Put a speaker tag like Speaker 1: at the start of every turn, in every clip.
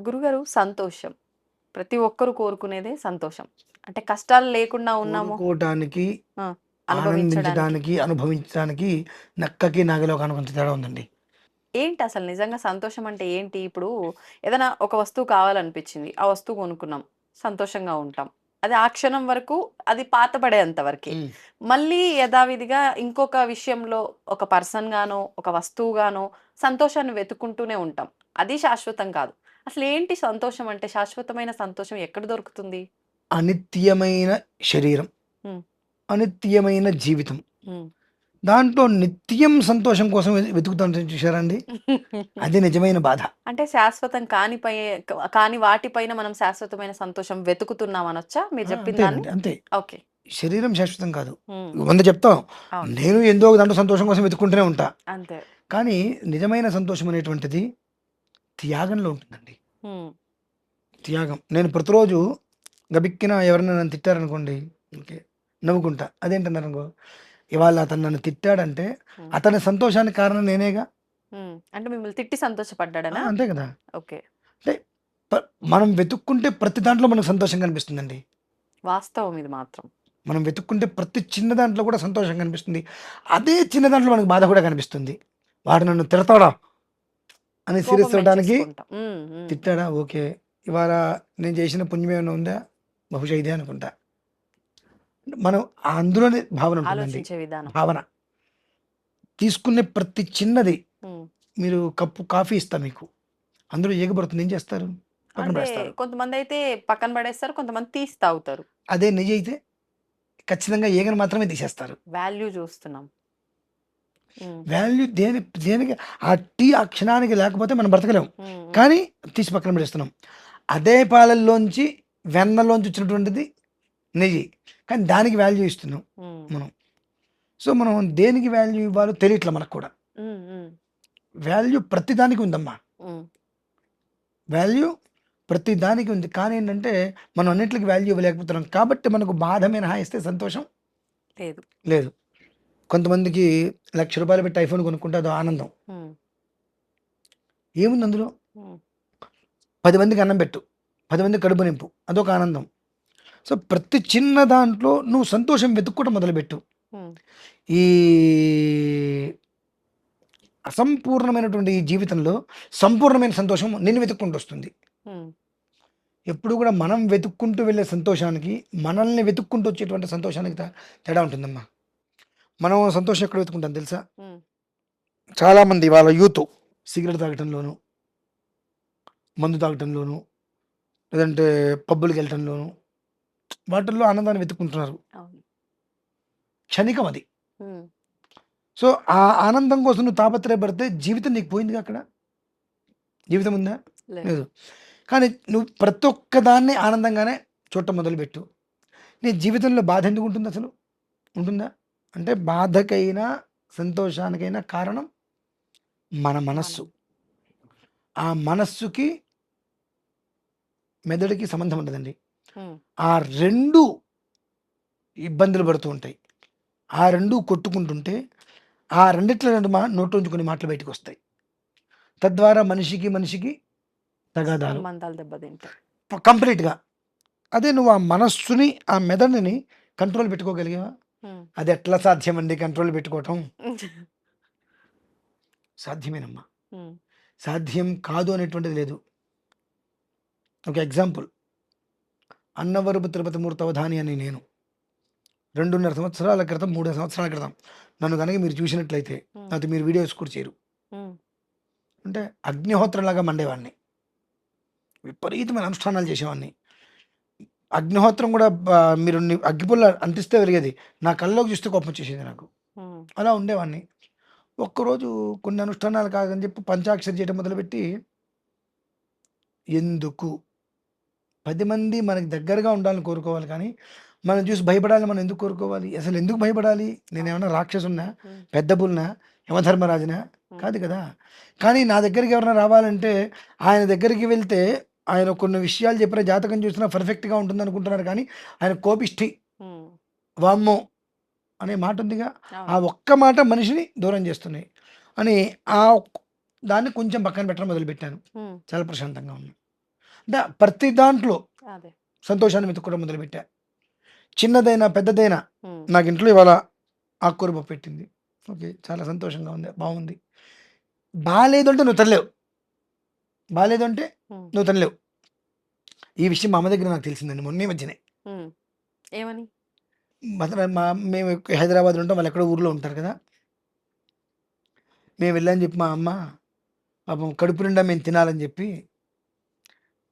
Speaker 1: గురుగారు సంతోషం. ప్రతి ఒక్కరు కోరుకునేదే సంతోషం. అంటే కష్టాలు లేకుండా ఉన్నాము. అనుభవించడానికి
Speaker 2: ఆనందించడానికి అనుభవించడానికి. నక్కకి నాగలో కనుకొంత తేడా ఉందండి.
Speaker 1: ఏంటి అసలు నిజంగా సంతోషం అంటే ఏంటి? ఇప్పుడు ఏదైనా ఒక వస్తువు కావాలనిపించింది ఆ వస్తువు కొనుక్కున్నాం సంతోషంగా ఉంటాం. అది ఆ క్షణం వరకు అది పాతపడేంత వరకే. మళ్ళీ యథావిధిగా ఇంకొక విషయంలో ఒక పర్సన్ గానో ఒక వస్తువు గానో సంతోషాన్ని వెతుక్కుంటూనే ఉంటాం. అది శాశ్వతం కాదు. అసలు ఏంటి సంతోషం అంటే శాశ్వతమైన సంతోషం ఎక్కడ దొరుకుతుంది?
Speaker 2: అనిత్యమైన శరీరం. అనిత్యమైన జీవితం. దాంట్లో నిత్యం సంతోషం కోసం వె- వెతుకుతాం చూసారండి అది నిజమైన బాధ.
Speaker 1: అంటే శాశ్వతం కాని పై కాని వాటిపైన మనం శాశ్వతమైన సంతోషం వెతుకుతున్నాం అనొచ్చా? మీరు చెప్పిన
Speaker 2: అంతే.
Speaker 1: ఓకే.
Speaker 2: శరీరం శాశ్వతం కాదు. వంద చెప్తాం. నేను ఎందో ఒక దాంట్లో సంతోషం కోసం వెతుకుంటూనే ఉంటా?
Speaker 1: అంతే.
Speaker 2: కానీ నిజమైన సంతోషం అనేటువంటిది త్యాగంలో ఉంటుందండి. త్యాగం. నేను ప్రతిరోజు గబిక్కిన ఎవరైనా నన్ను తిట్టారనుకోండి ఓకే నవ్వుకుంటా. అదేంటన్నారు అనుకో ఇవాళ అతను నన్ను తిట్టాడంటే. అతని సంతోషానికి కారణం నేనేగా.
Speaker 1: అంటే మిమ్మల్ని తిట్టి సంతోషపడ్డాడనా?
Speaker 2: అంతే కదా.
Speaker 1: ఓకే.
Speaker 2: ప- మనం వెతుక్కుంటే ప్రతి దాంట్లో మనకు సంతోషం కనిపిస్తుందండి.
Speaker 1: వాస్తవం ఇది మాత్రం.
Speaker 2: మనం వెతుక్కుంటే ప్రతి చిన్న దాంట్లో కూడా సంతోషం కనిపిస్తుంది. అదే చిన్న దాంట్లో మనకు బాధ కూడా కనిపిస్తుంది. వాడు నన్ను తిడతాడా? అని సీరియస్ అవడానికి. తిట్టాడా? ఓకే. ఇవాళ నేను చేసిన పుణ్యం ఏమైనా ఉందా? బహుశా ఇదే అనుకుంటా. మనం అందులోనే భావన ఉంటుందండి. భావన. తీసుకునే ప్రతి చిన్నది. మీరు కప్పు కాఫీ ఇస్తా మీకు. అందులో ఏగబడుతుంది ఏం చేస్తారు? పక్కన
Speaker 1: అంటే
Speaker 2: పడేస్తారు
Speaker 1: కొంతమంది అయితే పక్కన పడేస్తారు కొంతమంది తీసి తాగుతారు.
Speaker 2: అదే నెయ్యి అయితే ఖచ్చితంగా ఏగని మాత్రమే తీసేస్తారు.
Speaker 1: వాల్యూ చూస్తున్నాం.
Speaker 2: వాల్యూ దేని దేనికి ఆ టీ ఆ క్షణానికి లేకపోతే మనం బ్రతకలేం.
Speaker 1: ఉమ్, ఉమ్.
Speaker 2: కానీ తీసి పక్కన పడేస్తున్నాం అదే పాలల్లోంచి వెన్నలోంచి వచ్చినటువంటిది నెయ్యి. కానీ దానికి వాల్యూ ఇస్తున్నాం మనం. సో మనం దేనికి వాల్యూ ఇవ్వాలో తెలియట్లే మనకు కూడా. వాల్యూ ప్రతి దానికి ఉందమ్మా. వాల్యూ ప్రతి దానికి ఉంది. కానీ ఏంటంటే మనం అన్నింటికి వాల్యూ ఇవ్వలేకపోతున్నాం. కాబట్టి మనకు బాధ మినహాయిస్తే సంతోషం
Speaker 1: లేదు.
Speaker 2: లేదు. కొంతమందికి లక్ష రూపాయలు పెట్టి ఐఫోన్ కొనుక్కుంటే అదో ఆనందం. ఏముంది అందులో. పది మందికి అన్నం పెట్టు పది మందికి కడుపు నింపు అదొక ఆనందం. సో ప్రతి చిన్న దాంట్లో నువ్వు సంతోషం వెతుక్కోవడం మొదలుపెట్టు. ఈ అసంపూర్ణమైనటువంటి ఈ జీవితంలో సంపూర్ణమైన సంతోషం నిన్ను వెతుక్కుంటూ వస్తుంది. ఎప్పుడు కూడా మనం వెతుక్కుంటూ వెళ్ళే సంతోషానికి మనల్ని వెతుక్కుంటూ వచ్చేటువంటి సంతోషానికి తేడా ఉంటుందమ్మా. మనం సంతోషం ఎక్కడ వెతుకుంటాం తెలుసా. చాలామంది వాళ్ళ యూత్ సిగరెట్ తాగటంలోను మందు తాగటంలోను లేదంటే పబ్బులకి వెళ్ళటంలోను వాటిల్లో ఆనందాన్ని వెతుక్కుంటున్నారు. క్షణికం అది. సో ఆ ఆనందం కోసం నువ్వు తాపత్రయపడితే జీవితం నీకు పోయిందిగా అక్కడ? జీవితం ఉందా?
Speaker 1: లేదు.
Speaker 2: కానీ నువ్వు ప్రతి ఒక్క దాన్ని ఆనందంగానే చూడటం మొదలుపెట్టు. నీ జీవితంలో బాధ ఎందుకు ఉంటుంది అసలు ఉంటుందా? అంటే బాధకైనా సంతోషానికైనా కారణం మన మనస్సు. ఆ మనస్సుకి మెదడుకి సంబంధం ఉండదండి.
Speaker 1: ఉమ్,
Speaker 2: ఆ రెండు ఇబ్బందులు పడుతూ ఉంటాయి. ఆ రెండు కొట్టుకుంటుంటే ఆ రెండిట్లో రెండు మా నోట్లోంచి కొన్ని మాటలు బయటకు వస్తాయి తద్వారా మనిషికి మనిషికి తగాదాలు. కంప్లీట్గా. అదే నువ్వు ఆ మనస్సుని ఆ మెదడుని కంట్రోల్ పెట్టుకోగలిగావా. అది ఎట్లా సాధ్యమండి కంట్రోల్ పెట్టుకోవటం? సాధ్యమేనమ్మా. సాధ్యం కాదు అనేటువంటిది లేదు. ఒక ఎగ్జాంపుల్. అన్నవరపు తిరుపతి మూర్తి అవధాని అని నేను. రెండున్నర సంవత్సరాల క్రితం మూడు సంవత్సరాల క్రితం. నన్ను కనుక మీరు చూసినట్లయితే అది మీరు వీడియోస్ కూడా చేయరు. అంటే అగ్నిహోత్రంలాగా మండేవాడిని విపరీతమైన అనుష్ఠానాలు చేసేవాడిని అగ్నిహోత్రం కూడా మీరు ని- అగ్గిపుల్ల అంటిస్తే వెలిగేది నా కళ్ళలోకి చూస్తే కోపం వచ్చేసింది నాకు.
Speaker 1: ఉమ్,
Speaker 2: అలా ఉండేవాడిని ఒక్కరోజు కొన్ని అనుష్ఠానాలు కాదని చెప్పి పంచాక్షరి చేయడం మొదలుపెట్టి ఎందుకు? పది మంది మనకి దగ్గరగా ఉండాలని కోరుకోవాలి కానీ మనం చూసి భయపడాలని మనం ఎందుకు కోరుకోవాలి? అసలు ఎందుకు భయపడాలి? నేను ఏమన్నా రాక్షసున్నా
Speaker 1: ఉమ్,
Speaker 2: పెద్ద పుల్నా యమధర్మరాజునా?
Speaker 1: ఉమ్,
Speaker 2: కాదు కదా. కానీ నా దగ్గరికి ఎవరైనా రావాలంటే ఆయన దగ్గరికి వెళ్తే ఆయన కొన్ని విషయాలు చెప్పిన జాతకం చూసినా పర్ఫెక్ట్గా ఉంటుంది అనుకుంటున్నారు కానీ ఆయన కోపిష్టి.
Speaker 1: ఉమ్,
Speaker 2: వామ్మో! అనే మాట ఉందిగా. ఆ ఒక్క మాట మనిషిని దూరం చేస్తున్నాయి అని ఆ దాన్ని కొంచెం పక్కన పెట్టడం మొదలుపెట్టాను. చాలా ప్రశాంతంగా ఉంది. అంటే ప్రతి దాంట్లో సంతోషాన్ని వెతుక్కోవడం మొదలుపెట్టా. చిన్నదైనా పెద్దదైనా నాకు ఇంట్లో ఇవాళ ఆకుకూర పప్పు పెట్టింది. ఓకే చాలా సంతోషంగా ఉంది బాగుంది. బాగాలేదు అంటే నువ్వు తనలేవు బాగాలేదు అంటే నువ్వు తనలేవు ఈ విషయం మా అమ్మ దగ్గర నాకు తెలిసిందండి మొన్న మధ్యనే.
Speaker 1: ఏమని?
Speaker 2: మా మేము హైదరాబాద్లో ఉంటాం వాళ్ళు ఎక్కడో ఊర్లో ఉంటారు కదా. మేము వెళ్ళని చెప్పి మా అమ్మ పాపం కడుపు నిండా మేము తినాలని చెప్పి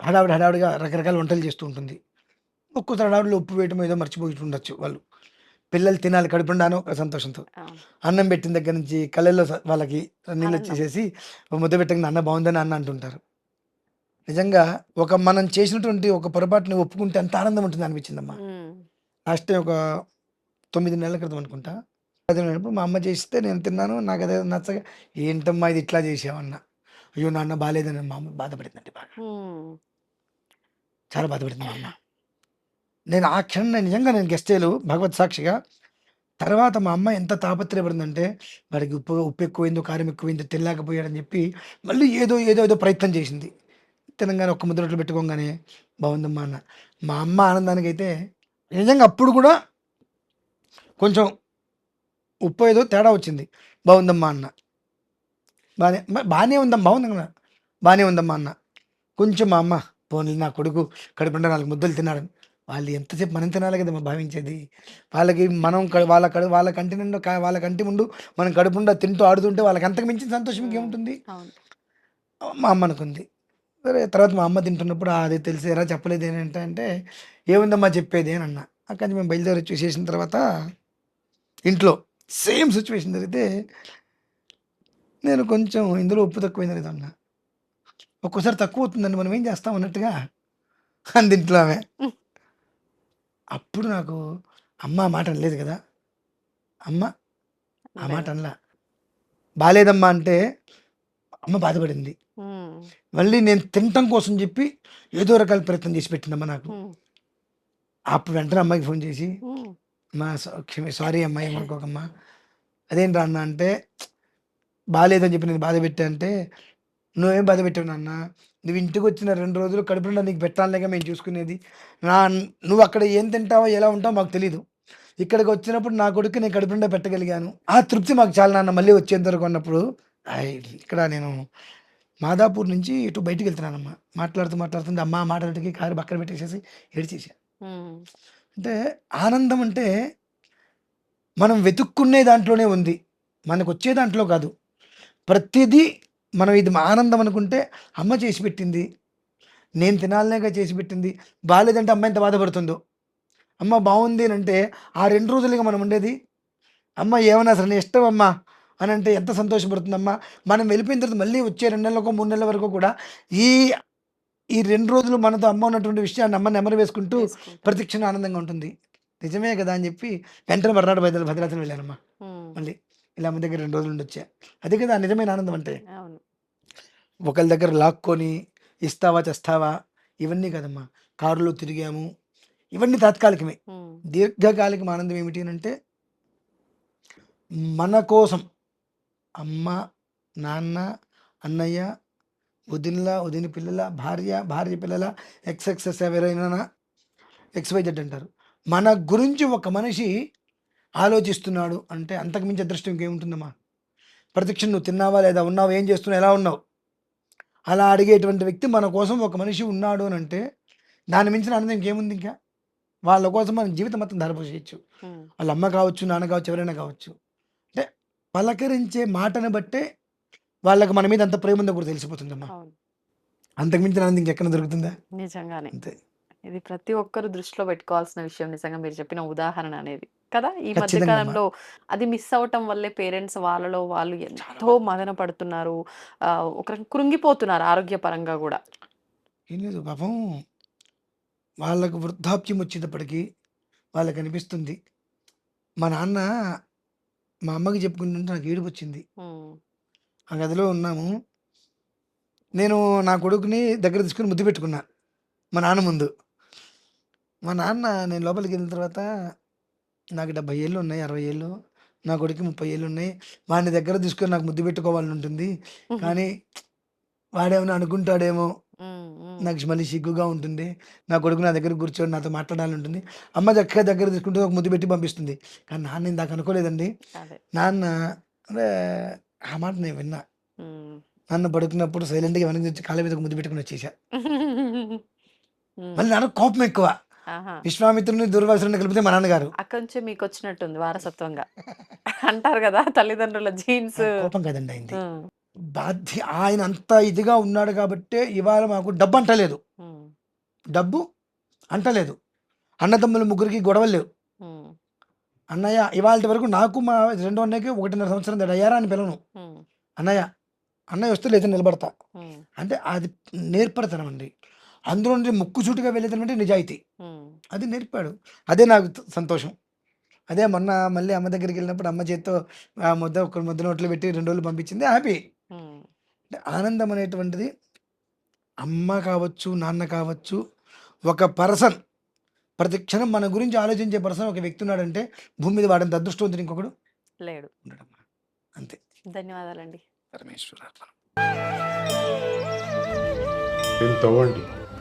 Speaker 2: హడావిడి హడావిడిగా రకరకాల వంటలు చేస్తూ ఉంటుంది. ఒక్కోసారి హడావిడిలో ఉప్పు వేయటం ఏదో మర్చిపోయి ఉండొచ్చు వాళ్ళు. పిల్లలు తినాలి కడుపు నిండాను ఒక సంతోషంతో. అన్నం పెట్టిన దగ్గర నుంచి కళ్ళల్లో వాళ్ళకి నీళ్ళు. వచ్చేసేసి "ఓ ముద్ద పెట్టిన అన్న బాగుందని అన్న అంటుంటారు. నిజంగా ఒక మనం చేసినటువంటి ఒక పొరపాటుని ఒప్పుకుంటే అంత ఆనందం ఉంటుంది అనిపించిందమ్మా. లాస్ట్ టైం ఒక తొమ్మిది నెలల క్రితం అనుకుంటా. అది నేనప్పుడు మా అమ్మ చేస్తే నేను తిన్నాను నాకు అదే నచ్చగా ఏంటమ్మా ఇది ఇట్లా చేసావన్న? అయ్యో నాన్న బాగాలేదని మా అమ్మ బాధపడిందండి బాగా. చాలా బాధపడింది మా అమ్మ. నేను ఆ క్షణం నేను నిజంగా నేను గెస్టేలు భగవత్ సాక్షిగా. తర్వాత మా అమ్మ ఎంత తాపత్రయపడిందంటే వాడికి ఉప్పు ఉప్పు ఎక్కువైందో కారం ఎక్కువైందో తినలేకపోయాడని చెప్పి మళ్ళీ ఏదో ఏదో ఏదో ప్రయత్నం చేసింది. తెలంగాణ ఒక్క ముద్ర రొట్టెలు పెట్టుకోగానే బాగుందమ్మా అన్న. మా అమ్మ ఆనందానికి అయితే నిజంగా అప్పుడు కూడా కొంచెం ఉప్పు ఏదో తేడా వచ్చింది. బాగుందమ్మా అన్న. బాగానే బాగానే ఉందమ్మా బాగుందమ్మా బాగానే ఉందమ్మా అన్న. కొంచెం మా అమ్మ పోనీ నా కొడుకు కడుపుండ నాలుగు ముద్దలు తిన్నాడని వాళ్ళు ఎంతసేపు మనం తినాలి కదమ్మా భావించేది? వాళ్ళకి మనం వాళ్ళ కడు వాళ్ళ కంటి నిండా వాళ్ళ కంటి ముందు మనం కడుపుండా తింటూ ఆడుతుంటే వాళ్ళకి అంతకు మించిన సంతోషం ఇంకేముంటుంది?
Speaker 1: అవును.
Speaker 2: మా అమ్మ అనుకుంది సరే తర్వాత మా అమ్మ తింటున్నప్పుడు "ఆ, అది తెలిసేరా చెప్పలేదు ఏంటంటే అంటే ఏముందమ్మా చెప్పేది? అని అన్న. అక్కడి నుంచి మేము బయలుదేరి వచ్చి చేసిన తర్వాత ఇంట్లో సేమ్ సిచ్యువేషన్ జరిగితే నేను కొంచెం ఇందులో ఉప్పు తక్కువైంది లేదు అన్న. ఒక్కోసారి తక్కువ అవుతుందండి మనం ఏం చేస్తాం అన్నట్టుగా అంది ఇంట్లో ఆమె. అప్పుడు నాకు అమ్మ మాట అనలేదు కదా. అమ్మ ఆ మాట. అనలా. బాలేదమ్మా అంటే అమ్మ బాధపడింది. మళ్ళీ నేను తినటం కోసం చెప్పి ఏదో రకాల ప్రయత్నం చేసి పెట్టిందమ్మా నాకు. అప్పుడు వెంటనే అమ్మాయికి ఫోన్ చేసి మా క్షమి సారీ అమ్మాయి ఏమనుకోకమ్మా. అదేంటి అన్న అంటే బాగాలేదని చెప్పి నేను బాధ పెట్టా అంటే నువ్వేం బాధ పెట్టావు నాన్న? నువ్వు ఇంటికి వచ్చిన రెండు రోజులు కడుపు నిండా నీకు పెట్టాలేక మేము చూసుకునేది. నా నువ్వు అక్కడ ఏం తింటావో ఎలా ఉంటావో మాకు తెలియదు ఇక్కడికి వచ్చినప్పుడు నా కొడుకు నేను కడుపు నిండా పెట్టగలిగాను. ఆ తృప్తి మాకు చాలా నాన్న. మళ్ళీ వచ్చేంత వరకు అన్నప్పుడు "ఆయ్, ఇక్కడ నేను మాదాపూర్ నుంచి ఇటు బయటికి వెళ్తున్నానమ్మా. మాట్లాడుతూ మాట్లాడుతుంది అమ్మ మాటలకి కారు పక్కన పెట్టేసేసి ఏడిచేసా అంటే ఆనందం అంటే మనం వెతుక్కునే దాంట్లోనే ఉంది. మనకు వచ్చే దాంట్లో కాదు. ప్రతిదీ మనం ఇది మా ఆనందం అనుకుంటే అమ్మ చేసి పెట్టింది. నేను తినాలనేగా చేసి పెట్టింది. బాగాలేదంటే అమ్మ ఎంత బాధపడుతుందో. అమ్మ బాగుంది అని అంటే ఆ రెండు రోజులుగా మనం ఉండేది. అమ్మ ఏమన్నా సరే ఇష్టం అమ్మా అని అంటే ఎంత సంతోషపడుతుందమ్మా. మనం వెళ్ళిపోయిన తర్వాత మళ్ళీ వచ్చే రెండు నెలలకో మూడు నెలల వరకు కూడా ఈ ఈ రెండు రోజులు మనతో అమ్మ ఉన్నటువంటి విషయాన్ని అమ్మ నెమరు వేసుకుంటూ
Speaker 1: చేసుకుంటా.
Speaker 2: ప్రతి క్షణం ఆనందంగా ఉంటుంది. నిజమే కదా అని చెప్పి వెంటనే మర్నాడు భద్ర భద్రాచలం వెళ్ళానమ్మా మళ్ళీ ఇలా అమ్మ దగ్గర రెండు రోజులు ఉండొచ్చా? అదే కదా నిజమైన ఆనందం అంటే. ఒకరి దగ్గర లాక్కొని ఇస్తావా తెస్తావా ఇవన్నీ కదమ్మా. కారులో తిరిగాము. ఇవన్నీ తాత్కాలికమే. దీర్ఘకాలిక ఆనందం ఏమిటి అని అంటే మన కోసం అమ్మ నాన్న అన్నయ్య వదినల వదిన పిల్లల భార్య భార్య పిల్లల ఎక్స్ఎక్సెస్ ఎవరైనా ఎక్స్వైజెడ్ అంటారు. మన గురించి ఒక మనిషి ఆలోచిస్తున్నాడు అంటే అంతకు మించి అదృష్టం ఇంకేముంటుందమ్మా? ప్రతిక్షణం నువ్వు తిన్నావా లేదా ఉన్నావు? ఏం చేస్తున్నావు? ఎలా ఉన్నావు? అలా అడిగేటువంటి వ్యక్తి మన కోసం ఒక మనిషి ఉన్నాడు అని అంటే దాని మించిన ఆనందం ఇంకేముంది ఇంకా? వాళ్ళ కోసం మన జీవితం మొత్తం ధరపోసేయచ్చు వాళ్ళ అమ్మ కావచ్చు నాన్న కావచ్చు ఎవరైనా కావచ్చు. అంటే పలకరించే మాటను బట్టే వాళ్ళకి మన మీద అంత ప్రేమ ఉందో కూడా తెలిసిపోతుందమ్మా.
Speaker 1: అవును.
Speaker 2: అంతకు మించిన ఆనందం ఇంకెక్కడ దొరుకుతుందా?
Speaker 1: నిజంగానే.
Speaker 2: అంతే.
Speaker 1: ఇది ప్రతి ఒక్కరు దృష్టిలో పెట్టుకోవాల్సిన విషయం నిజంగా మీరు చెప్పిన ఉదాహరణ అనేది. కదా? ఈ మధ్య
Speaker 2: ఖచ్చితంగా అమ్మా.
Speaker 1: కాలంలో అది మిస్ అవటం వల్లే పేరెంట్స్ వాళ్ళలో వాళ్ళు ఎంతో మదన పడుతున్నారు. ఒక కృంగిపోతున్నారు ఆరోగ్యపరంగా కూడా.
Speaker 2: ఏం లేదు పాపం వాళ్ళకు వృద్ధాప్యం వచ్చేటప్పటికి వాళ్ళకి అనిపిస్తుంది. మా నాన్న మా అమ్మకి చెప్పుకుంటుంటే నాకు ఏడుపు వచ్చింది. ఆ గదిలో ఉన్నాము. నేను నా కొడుకుని దగ్గర తీసుకుని ముద్దు పెట్టుకున్నా మా నాన్న ముందు. మా నాన్న నేను లోపలికి వెళ్ళిన తర్వాత నాకు డెబ్బై ఏళ్ళు ఉన్నాయి అరవై ఏళ్ళు. నా కొడుకు ముప్పై ఏళ్ళు ఉన్నాయి. వాడిని దగ్గర తీసుకొని నాకు ముద్దు పెట్టుకోవాలని ఉంటుంది. కానీ వాడేమైనా అనుకుంటాడేమో నాకు మళ్ళీ సిగ్గుగా ఉంటుంది. నా కొడుకు నా దగ్గర కూర్చొని నాతో మాట్లాడాలని ఉంటుంది. అమ్మ చక్కగా దగ్గర తీసుకుంటే ఒక ముద్దు పెట్టి పంపిస్తుంది. కానీ నాన్న ఇందాక అనుకోలేదండి.
Speaker 1: అదే.
Speaker 2: నాన్న అంటే ఆ మాట నేను విన్నా. నాన్న పడుకున్నప్పుడు సైలెంట్గా వెనక్కి కాళ్ళ మీద ఒక ముద్దు పెట్టుకుని వచ్చేసా. మళ్ళీ నాన్న కోపం ఎక్కువ. విశ్వామిత్రుని దుర్వాసుని కలిపితే మా నాన్నగారు.
Speaker 1: అక్కడి నుంచి మీకు వచ్చినట్టుంది వారసత్వంగా. అంటారు కదా తల్లిదండ్రుల జీన్స్.
Speaker 2: కోపం కదండి అయింది బాధ్య ఆయన అంత ఇదిగా ఉన్నాడు కాబట్టే ఇవాళ మాకు డబ్బు అంటలేదు. డబ్బు అంటలేదు. అన్నదమ్ముల ముగ్గురికి గొడవలు లేవు. అన్నయ్య ఇవాళ వరకు నాకు మా రెండో అన్నయ్యకి ఒకటిన్నర సంవత్సరం అయ్యారా అని పిలను అన్నయ్య అన్నయ్య వస్తే లేదా నిలబడతా. అంటే అది నేర్పడతనం అండి. అందులో నుండి ముక్కు వెళ్ళేదనం అంటే నిజాయితీ అది నేర్పాడు. అదే నాకు సంతోషం. అదే మొన్న మళ్ళీ అమ్మ దగ్గరికి వెళ్ళినప్పుడు అమ్మ చేత్తో ఆ ముద్ద ఒక ముద్ద నోట్లో పెట్టి రెండు రోజులు పంపించింది హ్యాపీ. అంటే ఆనందం అనేటువంటిది అమ్మ కావచ్చు నాన్న కావచ్చు ఒక పర్సన్ ప్రతి క్షణం మన గురించి ఆలోచించే పర్సన్ ఒక వ్యక్తి ఉన్నాడంటే భూమి మీద వాడంత అదృష్టవంతుడు ఇంకొకడు
Speaker 1: లేడు.
Speaker 2: ఉండడమ్మా. అంతే.
Speaker 1: ధన్యవాదాలండి.
Speaker 2: పరమేశ్వరాత్మ
Speaker 3: దీన్ని తవ్వండి.